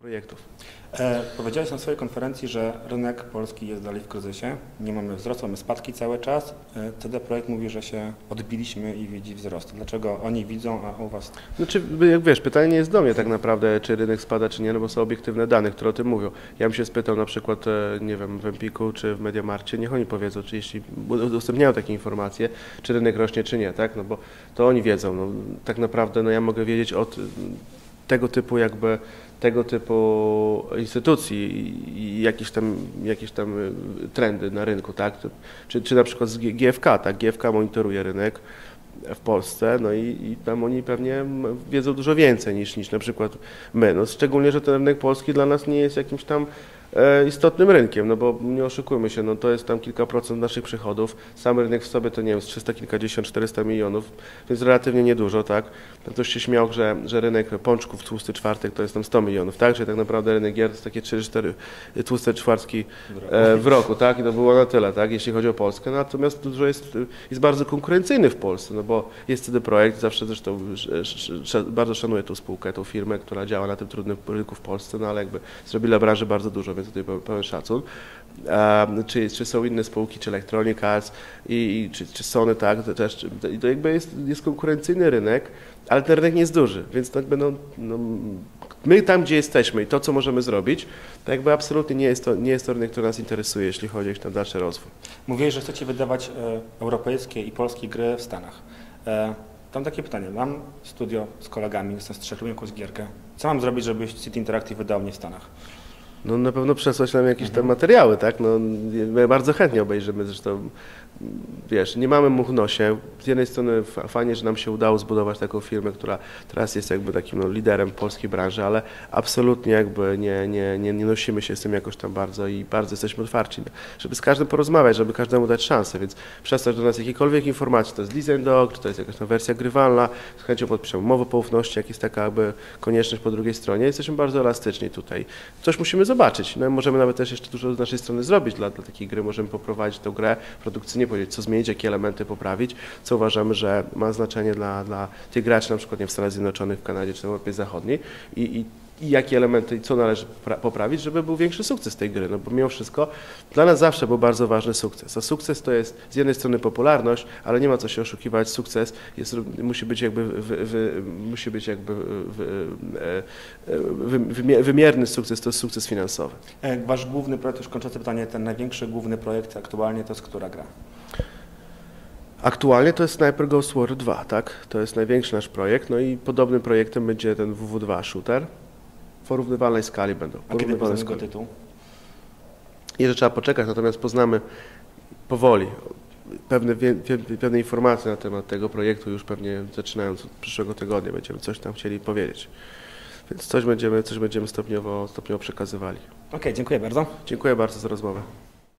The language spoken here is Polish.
projektów. E, powiedziałeś na swojej konferencji, że rynek polski jest dalej w kryzysie. Nie mamy wzrostu, mamy spadki cały czas. E, CD Projekt mówi, że się odbiliśmy i widzi wzrost. Dlaczego oni widzą, a u Was? Znaczy, jak wiesz, pytanie nie jest do mnie tak naprawdę, czy rynek spada, czy nie, no bo są obiektywne dane, które o tym mówią. Ja bym się spytał na przykład, e, nie wiem, w Empiku czy w Mediamarkcie, niech oni powiedzą, czy jeśli udostępniają takie informacje, czy rynek rośnie, czy nie, tak? No bo to oni wiedzą. No, tak naprawdę, no ja mogę wiedzieć od tego typu jakby tego typu instytucji i jakieś tam, jakieś tam y, trendy na rynku, tak? Czy, czy na przykład z GFK, tak? GFK monitoruje rynek w Polsce, no i, i, tam oni pewnie wiedzą dużo więcej niż, niż na przykład my. No, szczególnie, że ten rynek polski dla nas nie jest jakimś tam istotnym rynkiem, no bo nie oszukujmy się, no to jest tam kilka procent naszych przychodów. Sam rynek w sobie to nie wiem, 300 kilkadziesiąt, 400 milionów, więc relatywnie niedużo, tak? Ktoś się śmiał, że, że rynek pączków tłusty czwartek to jest tam 100 milionów, tak? Czyli tak naprawdę rynek gier to jest takie 3-4 tłuste czwartki e, w roku, tak? I to było na tyle, tak? Jeśli chodzi o Polskę. Natomiast dużo jest, jest bardzo konkurencyjny w Polsce, no bo jest CD Projekt, zawsze zresztą bardzo szanuję tą spółkę, tą firmę, która działa na tym trudnym rynku w Polsce, no ale jakby zrobili branży bardzo dużo, więc tutaj pełen szacun. Czy, czy są inne spółki, czy Electronic Arts, i, i czy, czy Sony, tak, to też, to jakby jest, jest konkurencyjny rynek, ale ten rynek nie jest duży, więc jakby no, my tam, gdzie jesteśmy i to, co możemy zrobić, to jakby absolutnie nie jest to, nie jest to rynek, który nas interesuje, jeśli chodzi o dalszy rozwój. Mówiłeś, że chcecie wydawać e, europejskie i polskie gry w Stanach. E, tam takie pytanie. Mam studio z kolegami, jestem strzelił jakąś gierkę. Co mam zrobić, żeby City Interactive wydał mnie w Stanach? No na pewno przesłać nam jakieś tam materiały, tak? No, my bardzo chętnie obejrzymy, zresztą wiesz, nie mamy much nosie. Z jednej strony fajnie, że nam się udało zbudować taką firmę, która teraz jest jakby takim no, liderem polskiej branży, ale absolutnie jakby nie, nie, nie, nie nosimy się z tym jakoś tam bardzo i bardzo jesteśmy otwarci, żeby z każdym porozmawiać, żeby każdemu dać szansę, więc przesłać do nas jakiekolwiek informacji, to jest design dog, czy to jest jakaś tam wersja grywalna, z chęcią podpiszemy umowę poufności, jak jest taka jakby konieczność po drugiej stronie. Jesteśmy bardzo elastyczni tutaj. Coś musimy zobaczyć. No, możemy nawet też jeszcze dużo z naszej strony zrobić dla, dla takiej gry. Możemy poprowadzić tę grę produkcyjnie, powiedzieć, co zmienić, jakie elementy poprawić, co uważamy, że ma znaczenie dla, dla tych graczy, na przykład nie w Stanach Zjednoczonych, w Kanadzie czy w Europie Zachodniej i, i i jakie elementy i co należy poprawić, żeby był większy sukces tej gry. No bo mimo wszystko dla nas zawsze był bardzo ważny sukces. A sukces to jest z jednej strony popularność, ale nie ma co się oszukiwać. Sukces jest, musi być jakby, wy, wy, musi być jakby wy, wymierny sukces, to jest sukces finansowy. E, wasz główny projekt, już kończące pytanie, ten największy główny projekt aktualnie to jest która gra? Aktualnie to jest Sniper Ghost War 2, tak? To jest największy nasz projekt, no i podobnym projektem będzie ten WW2 shooter porównywalnej skali będą. A kiedy poznamy go tytuł? Jeszcze trzeba poczekać, natomiast poznamy powoli pewne, pewne informacje na temat tego projektu już pewnie zaczynając od przyszłego tygodnia będziemy coś tam chcieli powiedzieć. Więc coś będziemy, coś będziemy stopniowo, stopniowo przekazywali. Okej, okay, dziękuję bardzo. Dziękuję bardzo za rozmowę.